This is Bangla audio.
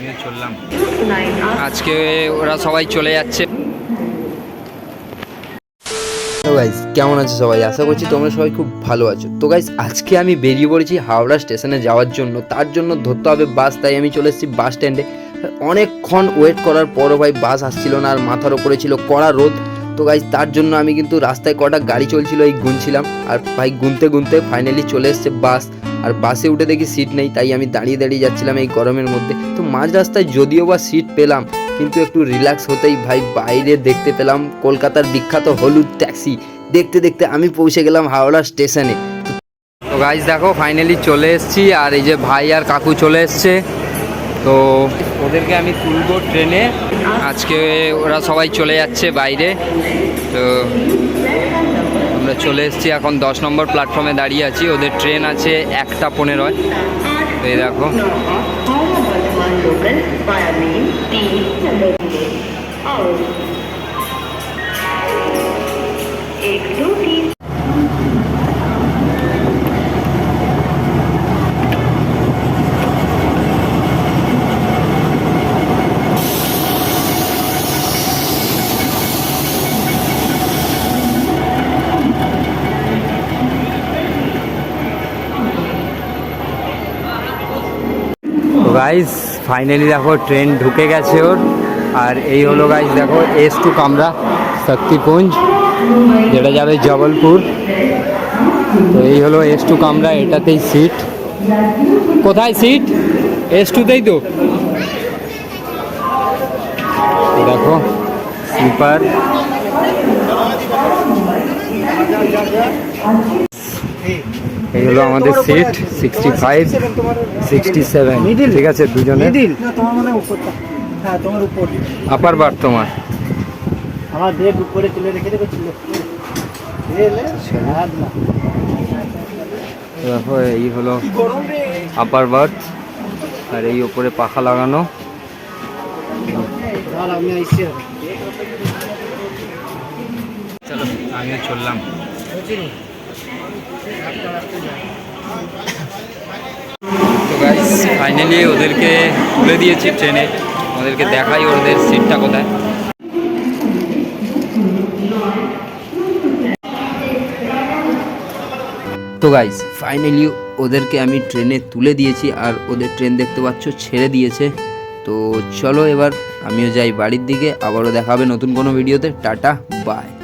আমিও চললাম। আজকে ওরা সবাই চলে যাচ্ছে। তো গাইজ কেমন আছো সবাই? আশা করছি তোমরা সবাই খুব ভালো আছো। তো গাইজ আজকে আমি বেরিয়ে পড়েছি হাওড়া স্টেশনে যাওয়ার জন্য। তার জন্য ধরতে হবে বাস তাই আমি চলে এসেছি বাস স্ট্যান্ডে অনেকক্ষণ ওয়েট করার পরও ভাই বাস আসছিল না আর মাথার ওপরে ছিল কড়া রোদ। তো গাইজ তার জন্য আমি কিন্তু রাস্তায় কটা গাড়ি চলছিল এই গুনছিলাম। আর ভাই গুনতে গুনতে ফাইনালি চলে এসছে বাস আর বাসে উঠে দেখি সিট নেই, তাই আমি দাঁড়িয়ে দাঁড়িয়ে যাচ্ছিলাম এই গরমের মধ্যে। তো মাঝ রাস্তায় যদিও বা সিট পেলাম, কিন্তু একটু রিল্যাক্স হতেই ভাই বাইরে দেখতে পেলাম, কলকাতার বিখ্যাত হলুদ ট্যাক্সি দেখতে দেখতে আমি পৌঁছে গেলাম হাওড়া স্টেশনে তো গাইজ দেখো ফাইনালি চলে এসেছি, আর এই যে ভাই আর কাকু চলে এসছে। তো ওদেরকে আমি তুলবো ট্রেনে আজকে ওরা সবাই চলে যাচ্ছে বাইরে। তো চলে এসেছি এখন দশ নম্বর প্ল্যাটফর্মে দাঁড়িয়ে আছি ওদের ট্রেন আছে একটা পনেরোয় তো এই দেখো लोकल वाया मेन तीन नंबर और एक दो तीन তো গাইজ ফাইনালি দেখো ট্রেন ঢুকে গেছে ওর। আর এই হলো গাইজ দেখো এস টু কামরা শক্তিপুঞ্জ যেটা যাবে জবলপুর তো এই হলো এস টু কামরা এটাতেই সিট কোথায় সিট এস টুতেই তো। দেখো স্লিপার এই হলো আমাদের seat sixty five sixty seven ঠিক আছে দুজনে মানে হ্যাঁ আপার বার তোমার। আমার ব্রেক উপরে তুলে রেখে দেবো ছিল এলে হাত না। দেখো এই হলো আপার বার্থ আর এই ওপরে পাখা লাগানো। আমি চলো আমিও চললাম। তো গাইস ফাইনালি ওদেরকে তুলে দিয়েছি ট্রেনে ওদেরকে দেখাই ওদের সিটটা কোথায়। তো গাইস ফাইনালি ওদেরকে আমি ট্রেনে তুলে দিয়েছি আর ওদের ট্রেন দেখতে পাচ্ছ, ছেড়ে দিয়েছে। তো চলো এবার, আমিও যাই বাড়ির দিকে, আবারও দেখাবে নতুন কোনো ভিডিওতে টাটা বাই